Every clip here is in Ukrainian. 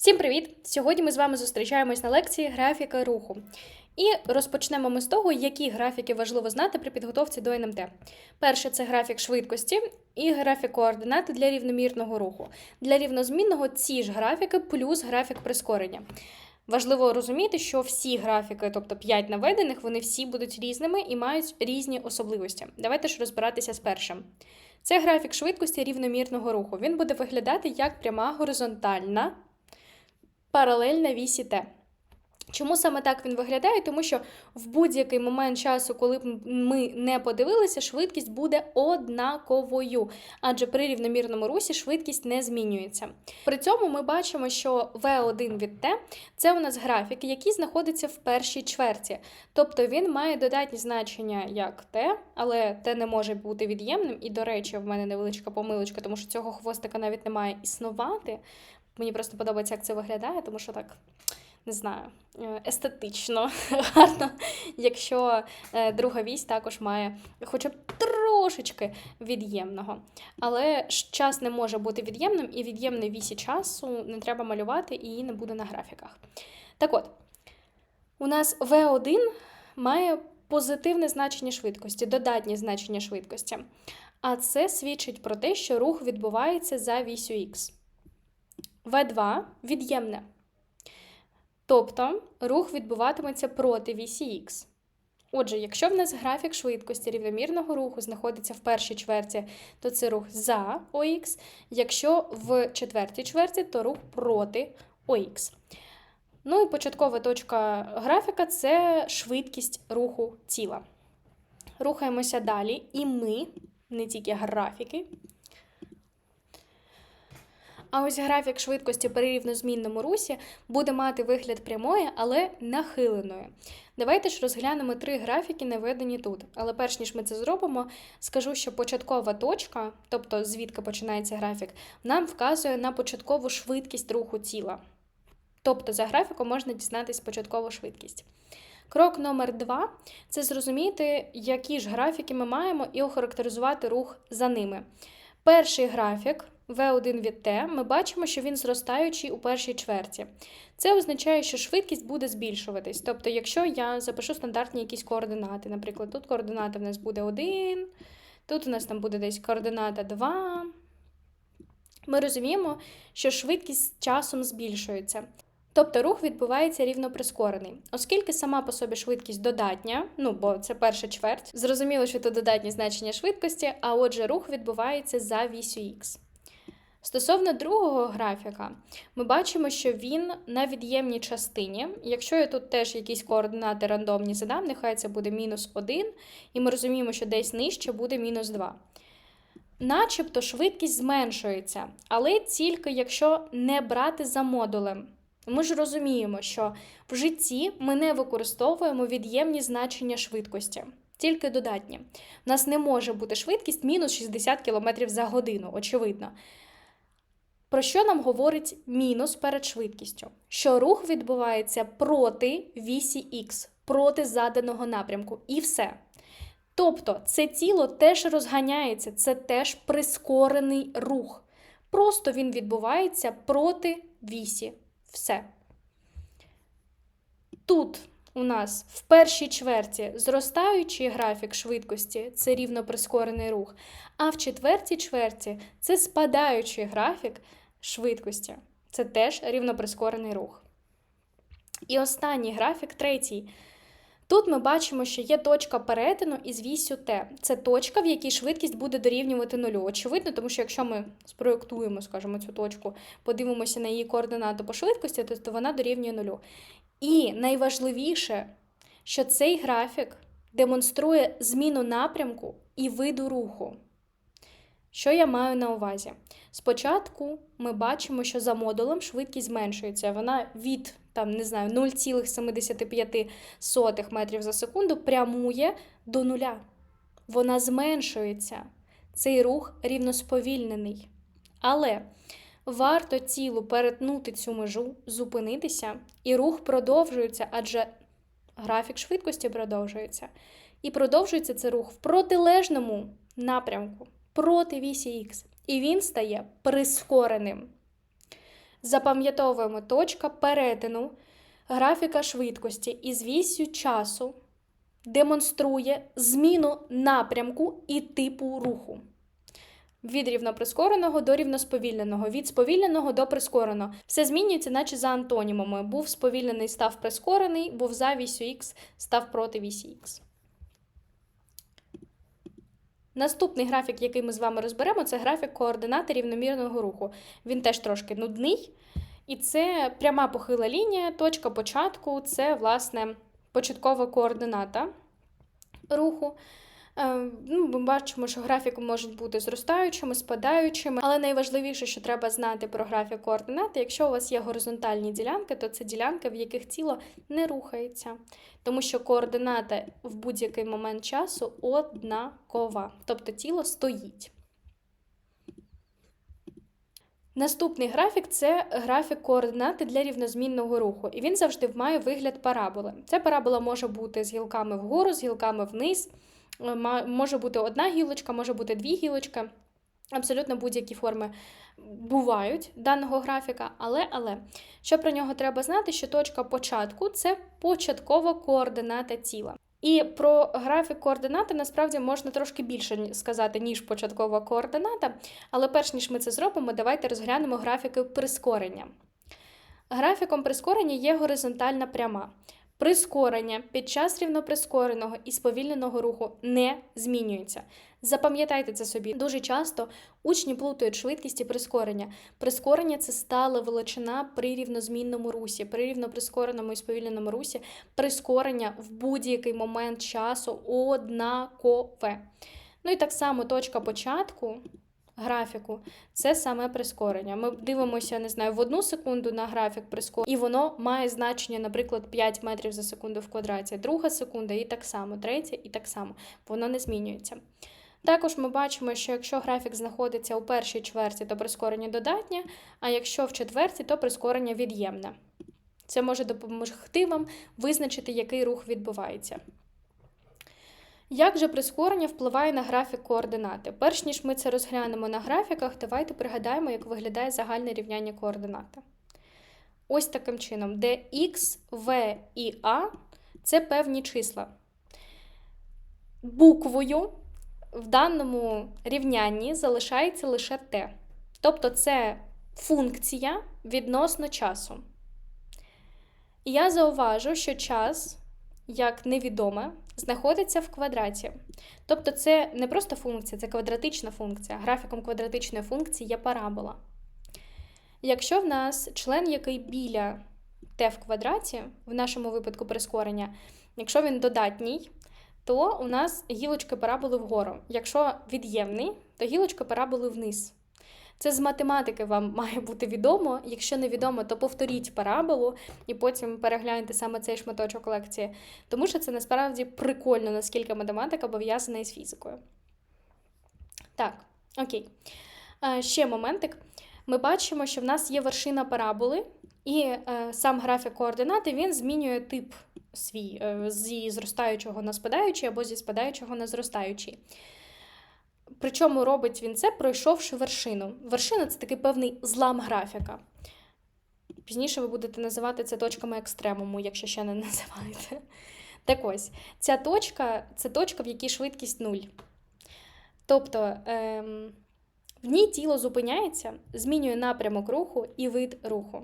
Всім привіт! Сьогодні ми з вами зустрічаємось на лекції графіка руху. І розпочнемо ми з того, які графіки важливо знати при підготовці до НМТ. Перше це графік швидкості і графік координати для рівномірного руху. Для рівнозмінного ці ж графіки плюс графік прискорення. Важливо розуміти, що всі графіки, тобто 5 наведених, вони всі будуть різними і мають різні особливості. Давайте ж розбиратися з першим. Це графік швидкості рівномірного руху. Він буде виглядати як пряма горизонтальна паралельна вісі Т. Чому саме так він виглядає? Тому що в будь-який момент часу, коли б ми не подивилися, швидкість буде однаковою, адже при рівномірному русі швидкість не змінюється. При цьому ми бачимо, що V1 від T це у нас графік, який знаходиться в першій чверті. Тобто він має додатні значення як T, але T не може бути від'ємним. І, до речі, в мене невеличка помилочка, тому що цього хвостика навіть не має існувати. Мені просто подобається, як це виглядає, тому що так. Не знаю, е, естетично гарно, якщо е, друга вісь також має хоча б трошечки від'ємного. Але ж час не може бути від'ємним, і від'ємної вісі часу не треба малювати, і її не буде на графіках. Так от, у нас V1 має позитивне значення швидкості, додатнє значення швидкості. А це свідчить про те, що рух відбувається за вісю Х. В2 від'ємне. Тобто рух відбуватиметься проти вісі Х. Отже, якщо в нас графік швидкості рівномірного руху знаходиться в першій чверті, то це рух за ОХ, якщо в четвертій чверті, то рух проти ОХ. Ну і початкова точка графіка це швидкість руху тіла. Рухаємося далі, і ми, не тільки графіки, а ось графік швидкості при рівнозмінному русі буде мати вигляд прямої, але нахиленої. Давайте ж розглянемо три графіки, наведені тут. Але перш ніж ми це зробимо, скажу, що початкова точка, тобто звідки починається графік, нам вказує на початкову швидкість руху тіла. Тобто за графіком можна дізнатися початкову швидкість. Крок номер два це зрозуміти, які ж графіки ми маємо, і охарактеризувати рух за ними. Перший графік V1 від T, ми бачимо, що він зростаючий у першій чверті. Це означає, що швидкість буде збільшуватись. Тобто, якщо я запишу стандартні якісь координати, наприклад, тут координата в нас буде 1, тут у нас там буде десь координата 2. Ми розуміємо, що швидкість часом збільшується. Тобто рух відбувається рівно прискорений. Оскільки сама по собі швидкість додатня, ну бо це перша чверть, зрозуміло, що це додатні значення швидкості, а отже, рух відбувається за вісю Х. Стосовно другого графіка, ми бачимо, що він на від'ємній частині. Якщо я тут теж якісь координати рандомні задам, нехай це буде мінус 1, і ми розуміємо, що десь нижче буде мінус 2. Начебто швидкість зменшується, але тільки якщо не брати за модулем. Ми ж розуміємо, що в житті ми не використовуємо від'ємні значення швидкості, тільки додатні. У нас не може бути швидкість мінус 60 км за годину, очевидно. Про що нам говорить мінус перед швидкістю? Що рух відбувається проти вісі Х, проти заданого напрямку, і все. Тобто це тіло теж розганяється, це теж прискорений рух. Просто він відбувається проти вісі. Все. Тут у нас в першій чверті зростаючий графік швидкості це рівно прискорений рух, а в четвертій чверті це спадаючий графік швидкості. Це теж рівноприскорений рух. І останній графік, третій. Тут ми бачимо, що є точка перетину із вісю Т. Це точка, в якій швидкість буде дорівнювати нулю. Очевидно, тому що якщо ми спроєктуємо, скажімо, цю точку, подивимося на її координату по швидкості, то вона дорівнює нулю. І найважливіше, що цей графік демонструє зміну напрямку і виду руху. Що я маю на увазі? Спочатку ми бачимо, що за модулем швидкість зменшується. Вона від там, не знаю, 0,75 метрів за секунду прямує до нуля. Вона зменшується. Цей рух рівносповільнений. Але варто тілу перетнути цю межу, зупинитися, і рух продовжується, адже графік швидкості продовжується. І продовжується цей рух в протилежному напрямку проти вісі Х. І він стає прискореним. Запам'ятовуємо точка перетину графіка швидкості із вісю часу демонструє зміну напрямку і типу руху. Від рівноприскореного до рівносповільненого, від сповільненого до прискореного. Все змінюється, наче за антонімами. Був сповільнений, став прискорений, був за вісю Х, став проти вісі Х. Наступний графік, який ми з вами розберемо, це графік координати рівномірного руху. Він теж трошки нудний. І це пряма похила лінія, точка початку це, власне, початкова координата руху. Е, ну, Ми бачимо, що графіки можуть бути зростаючими, спадаючими, але найважливіше, що треба знати про графік координати, якщо у вас є горизонтальні ділянки, то це ділянки, в яких тіло не рухається. Тому що координата в будь-який момент часу однакова, тобто тіло стоїть. Наступний графік це графік координати для рівнозмінного руху, і він завжди має вигляд параболи. Ця парабола може бути з гілками вгору, з гілками вниз. Е, може бути одна гілочка, може бути дві гілочки. Абсолютно будь-які форми бувають даного графіка, але але що про нього треба знати, що точка початку це початкова координата тіла. І про графік координати насправді можна трошки більше сказати, ніж початкова координата. Але перш ніж ми це зробимо, давайте розглянемо графіки прискорення. Графіком прискорення є горизонтальна пряма. Прискорення під час рівноприскореного і сповільненого руху не змінюється. Запам'ятайте це собі. Дуже часто учні плутають швидкість і прискорення. Прискорення це стала величина при рівнозмінному русі, при рівноприскореному і сповільненому русі, прискорення в будь-який момент часу однакове. Ну і так само точка початку графіку це саме прискорення. Ми дивимося, не знаю, в одну секунду на графік прискорення, і воно має значення, наприклад, 5 метрів за секунду в квадраті, друга секунда і так само, третя і так само. Воно не змінюється. Також ми бачимо, що якщо графік знаходиться у першій чверті, то прискорення додатнє, а якщо в четвертій, то прискорення від'ємне. Це може допомогти вам визначити, який рух відбувається. Як же прискорення впливає на графік координати? Перш ніж ми це розглянемо на графіках, давайте пригадаємо, як виглядає загальне рівняння координати. Ось таким чином, де X, V і A це певні числа. Буквою в даному рівнянні залишається лише t. Тобто це функція відносно часу. І я зауважу, що час, як невідоме, знаходиться в квадраті. Тобто, це не просто функція, це квадратична функція. Графіком квадратичної функції є парабола. Якщо в нас член, який біля t в квадраті, в нашому випадку прискорення, якщо він додатній, то у нас гілочки параболи вгору. Якщо від'ємний, то гілочки параболи вниз. Це з математики вам має бути відомо. Якщо не відомо, то повторіть параболу і потім перегляньте саме цей шматочок лекції. Тому що це насправді прикольно, наскільки математика пов'язана із фізикою. Так, окей. Ще моментик. Ми бачимо, що в нас є вершина параболи, і е, сам графік координати він змінює тип свій е, зі зростаючого на спадаючий або зі спадаючого на зростаючий. Причому робить він це, пройшовши вершину. Вершина це такий певний злам графіка. Пізніше ви будете називати це точками екстремуму, якщо ще не називаєте. Так ось, ця точка це точка, в якій швидкість нуль. Тобто ем, в ній тіло зупиняється, змінює напрямок руху і вид руху.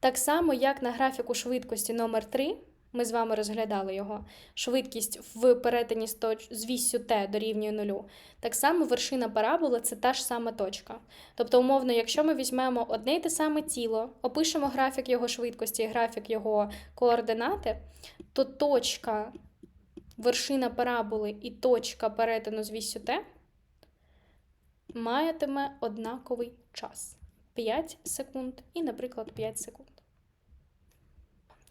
Так само, як на графіку швидкості номер 3 ми з вами розглядали його, швидкість в перетині з віссю Т дорівнює нулю. Так само вершина параболи це та ж сама точка. Тобто, умовно, якщо ми візьмемо одне й те саме тіло, опишемо графік його швидкості і графік його координати, то точка вершина параболи і точка перетину з віссю Т матиме однаковий час 5 секунд і, наприклад, 5 секунд.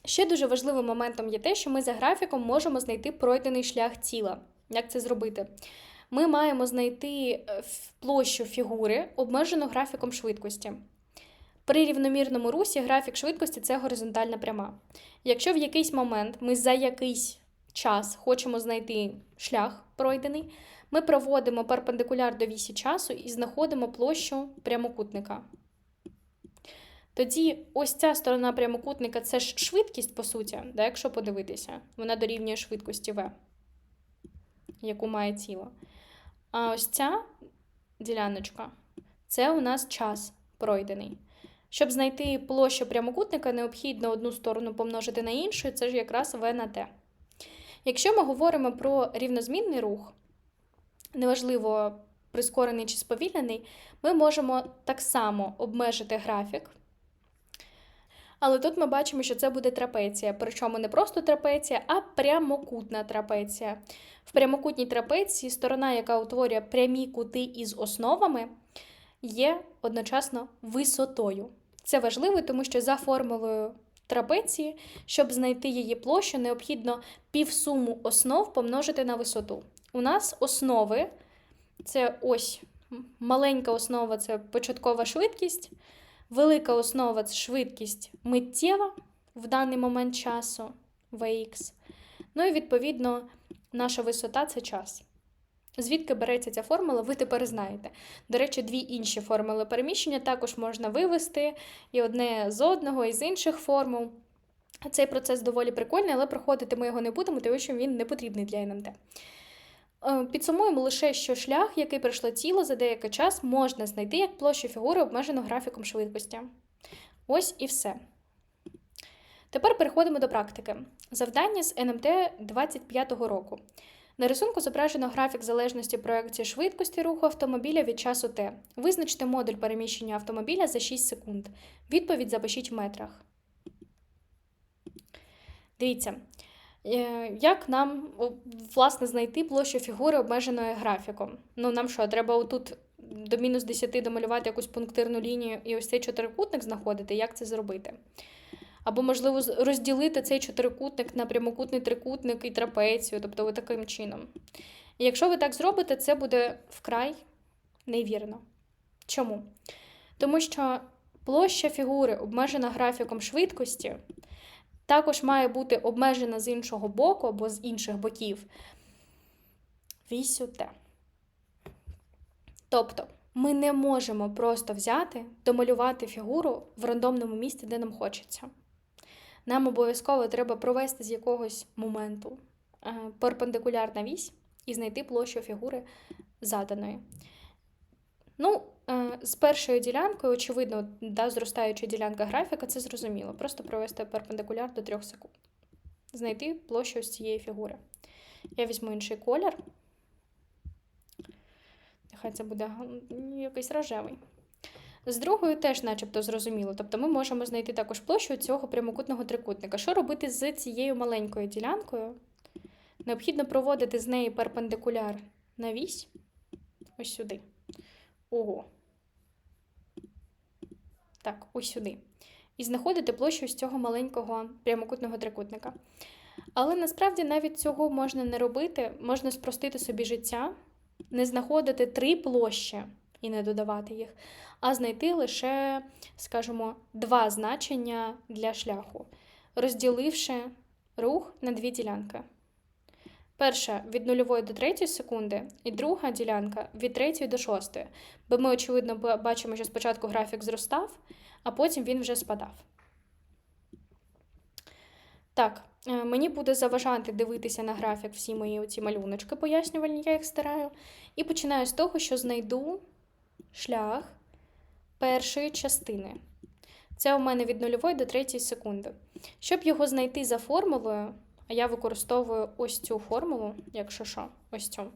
Ще дуже важливим моментом є те, що ми за графіком можемо знайти пройдений шлях тіла. Як це зробити? Ми маємо знайти е, площу фігури, обмежену графіком швидкості. При рівномірному русі графік швидкості це горизонтальна пряма. Якщо в якийсь момент ми за якийсь час хочемо знайти шлях пройдений, ми проводимо перпендикуляр до вісі часу і знаходимо площу прямокутника. Тоді ось ця сторона прямокутника це ж швидкість, по суті, да, якщо подивитися, вона дорівнює швидкості v, яку має тіло. А ось ця діляночка це у нас час пройдений. Щоб знайти площу прямокутника, необхідно одну сторону помножити на іншу, це ж якраз v на t. Якщо ми говоримо про рівнозмінний рух, неважливо прискорений чи сповільнений, ми можемо так само обмежити графік. Але тут ми бачимо, що це буде трапеція. Причому не просто трапеція, а прямокутна трапеція. В прямокутній трапеції сторона, яка утворює прямі кути із основами, є одночасно висотою. Це важливо, тому що за формулою трапеції, щоб знайти її площу, необхідно півсуму основ помножити на висоту. У нас основи це ось маленька основа це початкова швидкість, велика основа це швидкість миттєва в даний момент часу Vx. Ну і відповідно наша висота це час. Звідки береться ця формула, ви тепер знаєте. До речі, дві інші формули переміщення також можна вивести і одне з одного, і з інших формул. Цей процес доволі прикольний, але проходити ми його не будемо, тому що він не потрібний для НМТ. Е, підсумуємо лише, що шлях, який пройшло тіло за деякий час, можна знайти як площу фігури, обмежену графіком швидкості. Ось і все. Тепер переходимо до практики. Завдання з НМТ 25-го року. На рисунку зображено графік залежності проекції швидкості руху автомобіля від часу Т. Визначте модуль переміщення автомобіля за 6 секунд. Відповідь запишіть в метрах. Дивіться, як нам власне знайти площу фігури обмеженої графіком? Ну, нам що, треба отут до мінус 10 домалювати якусь пунктирну лінію і ось цей чотирикутник знаходити? Як це зробити? Або, можливо, розділити цей чотирикутник на прямокутний трикутник і трапецію, тобто ви таким чином. І якщо ви так зробите, це буде вкрай невірно. Чому? Тому що площа фігури, обмежена графіком швидкості, також має бути обмежена з іншого боку або з інших боків вісю Т. Тобто, ми не можемо просто взяти, домалювати фігуру в рандомному місці, де нам хочеться нам обов'язково треба провести з якогось моменту е, перпендикулярна вісь і знайти площу фігури заданої. Ну, з першою ділянкою, очевидно, да, зростаюча ділянка графіка, це зрозуміло. Просто провести перпендикуляр до 3 секунд. Знайти площу з цієї фігури. Я візьму інший колір. Нехай це буде якийсь рожевий. З другою теж, начебто, зрозуміло. Тобто ми можемо знайти також площу цього прямокутного трикутника. Що робити з цією маленькою ділянкою? Необхідно проводити з неї перпендикуляр на вісь. Ось сюди. Ого. Так, ось сюди. І знаходити площу з цього маленького прямокутного трикутника. Але насправді навіть цього можна не робити, можна спростити собі життя, не знаходити три площі і не додавати їх, а знайти лише, скажімо, два значення для шляху, розділивши рух на дві ділянки. Перша від 0 до 3 секунди, і друга ділянка від 3 до 6, бо ми, очевидно, бачимо, що спочатку графік зростав, а потім він вже спадав. Так, е, мені буде заважати дивитися на графік всі мої оці малюночки пояснювальні, я їх стараю. І починаю з того, що знайду шлях першої частини. Це у мене від 0 до 3 секунди. Щоб його знайти за формулою, я використовую ось цю формулу, якщо що, ось цю.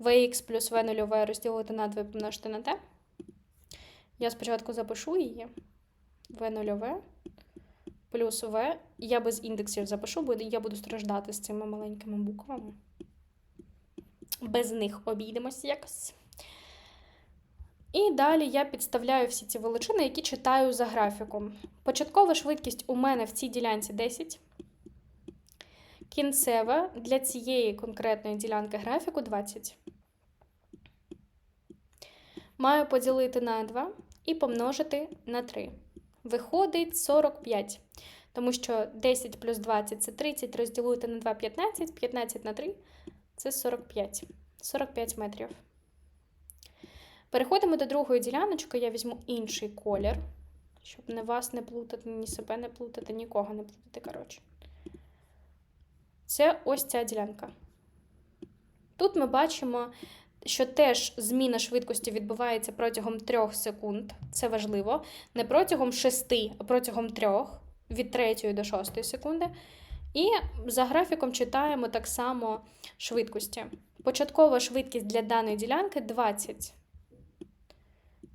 Vx плюс v 0 розділити на 2 помножити на t. Я спочатку запишу її. v 0 плюс v. Я без індексів запишу, бо я буду страждати з цими маленькими буквами. Без них обійдемось якось. І далі я підставляю всі ці величини, які читаю за графіком. Початкова швидкість у мене в цій ділянці 10. Кінцева для цієї конкретної ділянки графіку 20. Маю поділити на 2 і помножити на 3. Виходить 45. Тому що 10 плюс 20 це 30, розділити на 2 15, 15 на 3 це 45. 45 метрів. Переходимо до другої діляночки, я візьму інший колір. Щоб не вас не плутати, ні себе не плутати, нікого не плутати, коротше. Це ось ця ділянка. Тут ми бачимо, що теж зміна швидкості відбувається протягом 3 секунд. Це важливо. Не протягом 6, а протягом 3, від 3 до 6 секунди. І за графіком читаємо так само швидкості. Початкова швидкість для даної ділянки 20.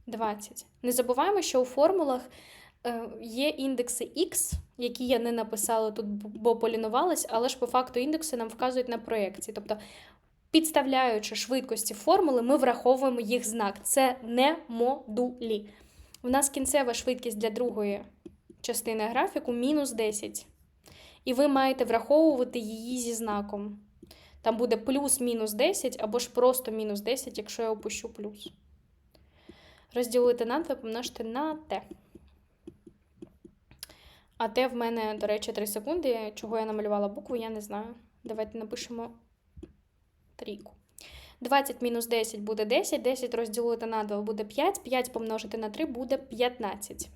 20. Не забуваємо, що у формулах е, є індекси X, які я не написала тут, бо полінувалась, але ж по факту індекси нам вказують на проєкції. Тобто, підставляючи швидкості формули, ми враховуємо їх знак. Це не модулі. У нас кінцева швидкість для другої частини графіку мінус 10. І ви маєте враховувати її зі знаком. Там буде плюс-мінус 10 або ж просто мінус 10, якщо я опущу плюс. Розділити на 2 помножити на t. А t в мене, до речі, 3 секунди. Чого я намалювала букву, я не знаю. Давайте напишемо трійку. 20 мінус 10 буде 10, 10 розділити на 2 буде 5, 5 помножити на 3 буде 15.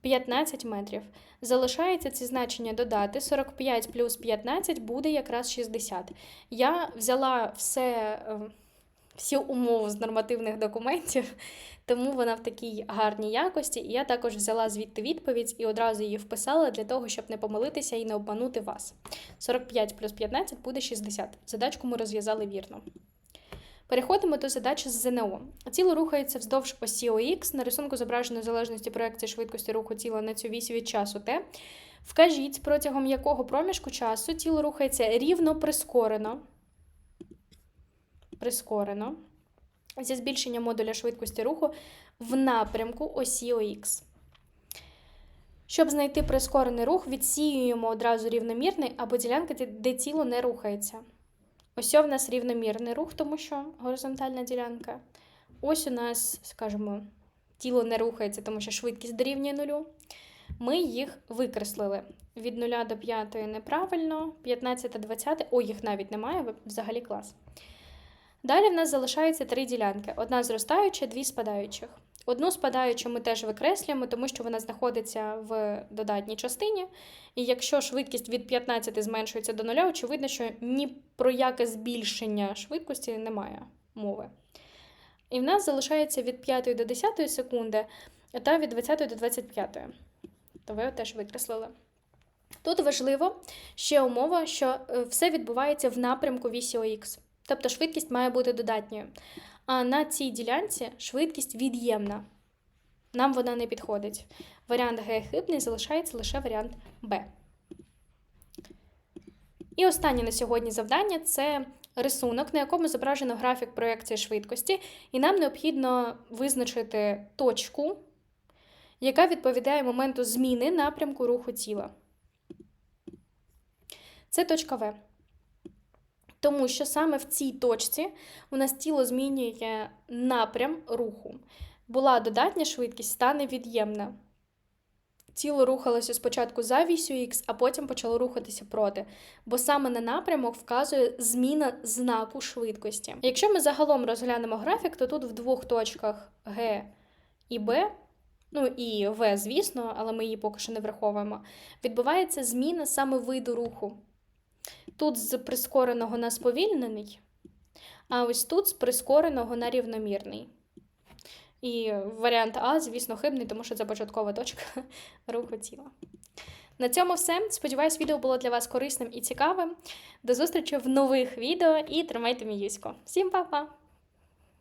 15 метрів. Залишається ці значення додати. 45 плюс 15 буде якраз 60. Я взяла все, е, всі умови з нормативних документів, тому вона в такій гарній якості. І я також взяла звідти відповідь і одразу її вписала для того, щоб не помилитися і не обманути вас. 45 плюс 15 буде 60. Задачку ми розв'язали вірно. Переходимо до задачі з ЗНО. Тіло рухається вздовж осі ОХ. На рисунку зображено залежності проекції швидкості руху тіла на цю вісь від часу Т. Вкажіть, протягом якого проміжку часу тіло рухається рівно прискорено. Прискорено. Зі збільшенням модуля швидкості руху в напрямку осі ОХ. Щоб знайти прискорений рух, відсіюємо одразу рівномірний або ділянки, де тіло не рухається. Ось у нас рівномірний рух, тому що горизонтальна ділянка. Ось у нас, скажімо, тіло не рухається, тому що швидкість дорівнює нулю. Ми їх викреслили. Від 0 до 5 неправильно, 15 та 20, о, їх навіть немає, взагалі клас. Далі в нас залишається три ділянки: одна зростаюча, дві спадаючих. Одну спадаючу ми теж викреслюємо, тому що вона знаходиться в додатній частині. І якщо швидкість від 15 зменшується до 0, очевидно, що ні про яке збільшення швидкості немає мови. І в нас залишається від 5 до 10 секунди та від 20 до 25. То ви теж викреслили. Тут важливо ще умова, що все відбувається в напрямку вісі ОХ. Тобто швидкість має бути додатньою. А на цій ділянці швидкість від'ємна. Нам вона не підходить. Варіант Г хибний, залишається лише варіант Б. І останнє на сьогодні завдання це рисунок, на якому зображено графік проєкції швидкості, і нам необхідно визначити точку, яка відповідає моменту зміни напрямку руху тіла. Це точка В. Тому що саме в цій точці у нас тіло змінює напрям руху. Була додатня швидкість, стане від'ємна. Тіло рухалося спочатку за вісю Х, а потім почало рухатися проти. Бо саме на напрямок вказує зміна знаку швидкості. Якщо ми загалом розглянемо графік, то тут в двох точках Г і Б, ну і В, звісно, але ми її поки що не враховуємо, відбувається зміна саме виду руху. Тут з прискореного на сповільнений, а ось тут з прискореного на рівномірний. І варіант А, звісно, хибний, тому що це початкова точка руху тіла. На цьому все. Сподіваюсь, відео було для вас корисним і цікавим. До зустрічі в нових відео і тримайте мій. Всім па-па!